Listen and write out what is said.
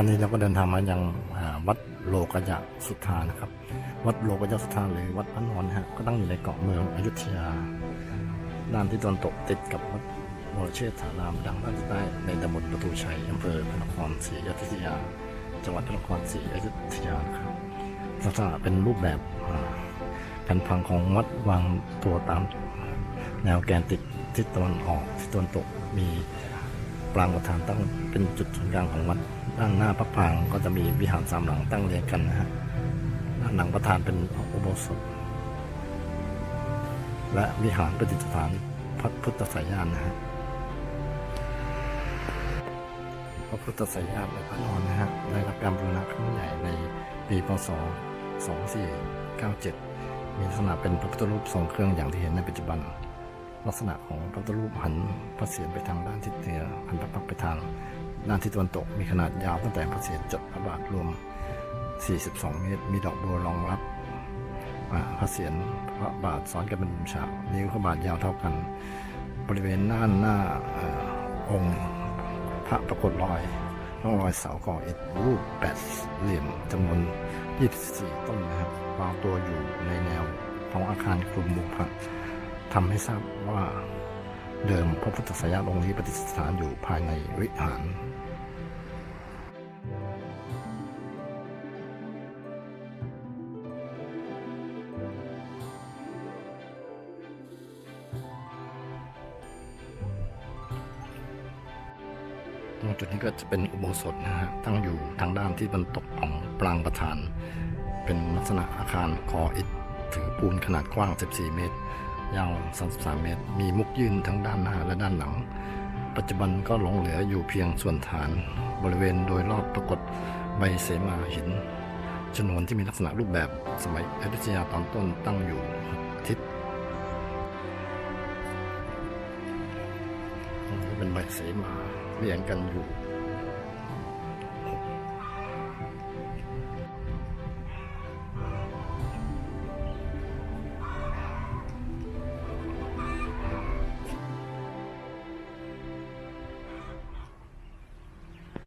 ตอนนี้เราก็เดินทางมายังอ่าวัดโลกยะสุธานะครับ วัดโลกยะสุธาหรือวัดพระนอนฮะก็ตั้งอยู่ในเกาะเมืองอยุธยา ด้านที่ตะวันตกติดกับวัดวรเชษฐารามดังด้านใต้ในตำบลประตูชัยอำเภอพระนครศรีอยุธยา จังหวัดพระนครศรีอยุธยาครับลักษณะเป็นรูปแบบแผ่นพังของวัดวางตัวตามแนวแกนติดทิศตะวันออกทิศตะวันตกมีปรางประธานตั้งเป็นจุดศูนย์กลางของวัด ด้านหน้าพระปรางก็จะมีวิหารสามหลังตั้งเรียงกันนะฮะด้านหลังประธานเป็นอุโบสถ และวิหารประดิษฐานพระพุทธสายาณนะฮะพระพุทธสายาณในพระนอนนะฮะได้รับการบูรณะครั้งใหญ่ในปีพศ 2497 มีลักษณะเป็นพระพุทธรูปทรงเครื่องอย่างที่เห็นในปัจจุบัน ลักษณะของพระพุทธรูปหันพระเศียรไปทางด้านทิศเหนือหันพระพักตร์ไปทาง ด้านทิศตะวันตกมีขนาดยาวตั้งแต่พระเศียรจดพระบาทรวม 42 เมตร มีดอกบัวรองรับพระเศียรพระบาทซ้อนกันเป็นมุมฉากนิ้วพระบาทยาวเท่ากัน บริเวณด้านหน้าอองค์พระปรากฏรอยร่องรอยเสาก่ออิฐรูปแปดเหลี่ยมจำนวน 24 ต้นนะครับวางตัวอยู่ในแนวของอาคารคลุมมุมพระทำให้ทราบว่าเดิมพระพุทธสายาองค์นี้ประดิษฐานอยู่ภายในวิหาร ตรงจุดนี้ก็จะเป็นอุโบสถนะฮะตั้งอยู่ทางด้านที่บรรตกของปรางประธาน เป็นลักษณะอาคารคออิฐถือปูนขนาดกว้าง 14 เมตร ยาว 33 เมตร มีมุกยื่นทั้งด้านหน้าและด้านหลัง ปัจจุบันก็หลงเหลืออยู่เพียงส่วนฐานบริเวณโดยรอบปรากฏใบเสมาหินชนวนที่มีลักษณะรูปแบบสมัยอยุธยาตอนต้นตั้งอยู่ทิศ เป็นใบเสมาเรียงกันอยู่